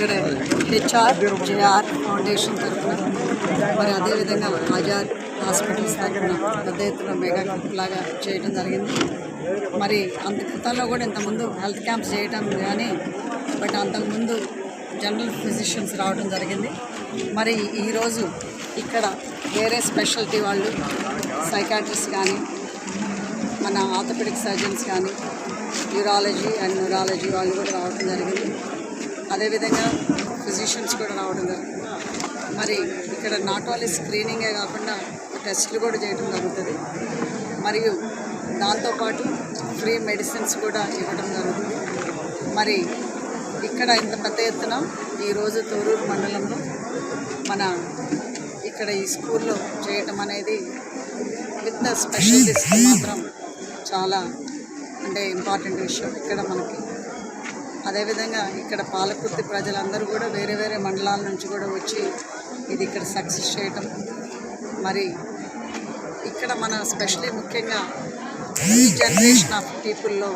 ఇక్కడ HR JR foundation తరఫున మరి అదేవిధంగా ఆజాద్ హాస్పిటల్స్ తరఫున పెద్ద ఎత్తున మెగా క్యాంప్ లాగా చేయడం జరిగింది. మరి అంత క్రితంలో కూడా ఇంతకుముందు హెల్త్ క్యాంప్స్ చేయటం కానీ బట్ అంతకుముందు జనరల్ ఫిజిషియన్స్ రావడం జరిగింది. మరి ఈరోజు ఇక్కడ వేరే స్పెషాలిటీ వాళ్ళు సైకాట్రిస్ట్ కానీ మన ఆర్థోపెడిక్ సర్జన్స్ కానీ యూరాలజీ అండ్ న్యూరాలజీ వాళ్ళు కూడా రావడం జరిగింది. అదేవిధంగా ఫిజిషియన్స్ కూడా రావడం జరిగింది మరి ఇక్కడ నాట్ ఓన్లీ స్క్రీనింగే కాకుండా టెస్టులు కూడా చేయడం జరుగుతుంది. మరియు దాంతోపాటు ఫ్రీ మెడిసిన్స్ కూడా ఇవ్వడం జరుగుతుంది. మరి ఇక్కడ ఇంత పెద్ద ఎత్తున ఈరోజు తోరూరు మండలంలో మన ఇక్కడ ఈ స్కూల్లో చేయటం అనేది విత్ స్పెషలిస్ట్ మాత్రం చాలా అంటే ఇంపార్టెంట్ విషయం. ఇక్కడ మనకి అదేవిధంగా ఇక్కడ పాలకుర్తి ప్రజలందరూ కూడా వేరే వేరే మండలాల నుంచి కూడా వచ్చి ఇది ఇక్కడ సక్సెస్ చేయటం. మరి ఇక్కడ మన స్పెషలీ ముఖ్యంగా ఈ జనరేషన్ ఆఫ్ పీపుల్లో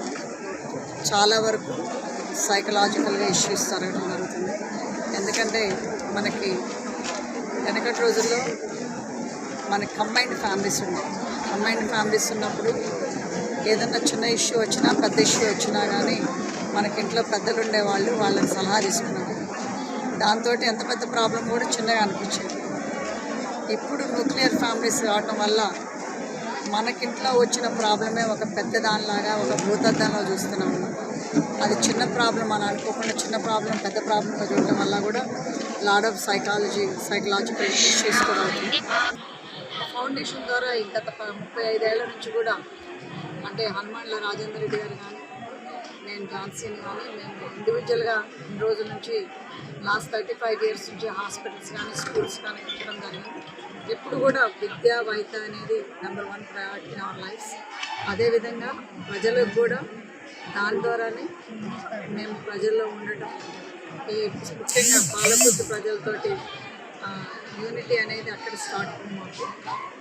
చాలా వరకు సైకలాజికల్గా ఇష్యూస్ జరగడం జరుగుతుంది. ఎందుకంటే మనకి వెనకటి రోజుల్లో మనకి కంబైన్డ్ ఫ్యామిలీస్ ఉన్నాయి. కంబైన్డ్ ఫ్యామిలీస్ ఉన్నప్పుడు ఏదన్నా చిన్న ఇష్యూ వచ్చినా పెద్ద ఇష్యూ వచ్చినా కానీ మనకి ఇంట్లో పెద్దలు ఉండేవాళ్ళు వాళ్ళని సలహా తీసుకున్నారు దాంతో ఎంత పెద్ద ప్రాబ్లం కూడా చిన్నగా అనిపించింది. ఇప్పుడు న్యూక్లియర్ ఫ్యామిలీస్ రావటం వల్ల మనకింట్లో వచ్చిన ప్రాబ్లమే ఒక పెద్ద దానిలాగా ఒక భూతద్దంలో చూస్తున్నాము అది చిన్న ప్రాబ్లం అని అనుకోకుండా చిన్న ప్రాబ్లం పెద్ద ప్రాబ్లంగా చూడటం వల్ల కూడా load of psychology psychological issues కూడా అవుతుంది ఫౌండేషన్ ద్వారా గత ముప్పై ఐదేళ్ళ నుంచి కూడా అంటే హనుమాన్ల రాజేంద్ర రెడ్డి గారు కానీ నేను ఝాన్సీని కానీ మేము ఇండివిజువల్గా ఇన్ని రోజుల నుంచి లాస్ట్ థర్టీ ఫైవ్ ఇయర్స్ నుంచి హాస్పిటల్స్ కానీ స్కూల్స్ కానీ పెట్టడం జరిగింది. ఎప్పుడు కూడా విద్య వైద్య అనేది number one priority in our lives అదేవిధంగా ప్రజలకు కూడా దాని ద్వారానే మేము ప్రజల్లో ఉండటం. ఈ ముఖ్యంగా పాలకొద్దు ప్రజలతోటి యూనిటీ అనేది అక్కడ స్టార్ట్ మాకు.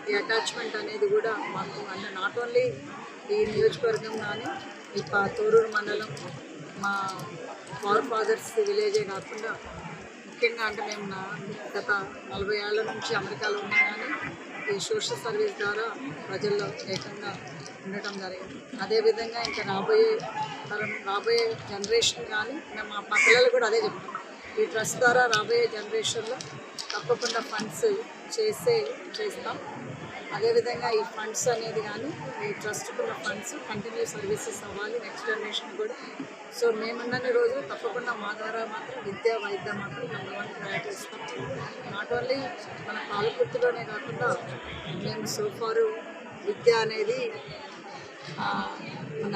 ఈ అటాచ్మెంట్ అనేది కూడా మాకు అంటే నాట్ ఓన్లీ ఈ నియోజకవర్గం కానీ ఈ తోరూరు మండలం మా ఫార్ ఫాదర్స్ విలేజే కాకుండా ముఖ్యంగా అంటే మేము నా గత నలభై ఏళ్ళ నుంచి అమెరికాలో ఉన్నా కానీ ఈ సోషల్ సర్వీస్ ద్వారా ప్రజల్లో ఏకంగా ఉండటం జరిగింది. అదేవిధంగా ఇంకా రాబోయే తరం రాబోయే జనరేషన్ కానీ మేము మా మా పిల్లలు కూడా అదే చెప్తాం. ఈ ట్రస్ట్ ద్వారా రాబోయే జనరేషన్లో తప్పకుండా ఫండ్స్ చేసే చేస్తాం. అదేవిధంగా ఈ ఫండ్స్ అనేది కానీ ఈ ట్రస్ట్కున్న ఫండ్స్ కంటిన్యూ సర్వీసెస్ అవ్వాలి నెక్స్ట్ జనరేషన్ కూడా. సో మేమున్న రోజు తప్పకుండా మా ద్వారా మాత్రం విద్య వైద్య మాత్రం నెంబర్ వన్ ప్రయారిటీ ఇస్తాం నాట్ ఓన్లీ మన పాలకుర్తిలోనే కాకుండా మేము సోఫారు విద్య అనేది మన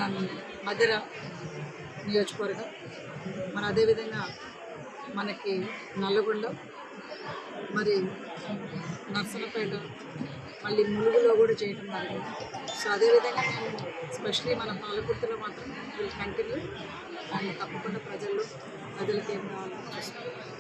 మధుర నియోజకవర్గం. మన అదేవిధంగా మనకి నల్లగొండ మరి నర్సలపేట మళ్ళీ ములుగులో కూడా చేయటం జరిగింది. సో అదేవిధంగా మేము స్పెషలీ మన పాలకుర్తిలో మాత్రం విల్ కంటిన్యూ అండ్ తప్పకుండా ప్రజల్లో ప్రజలకి ఏం కావాలో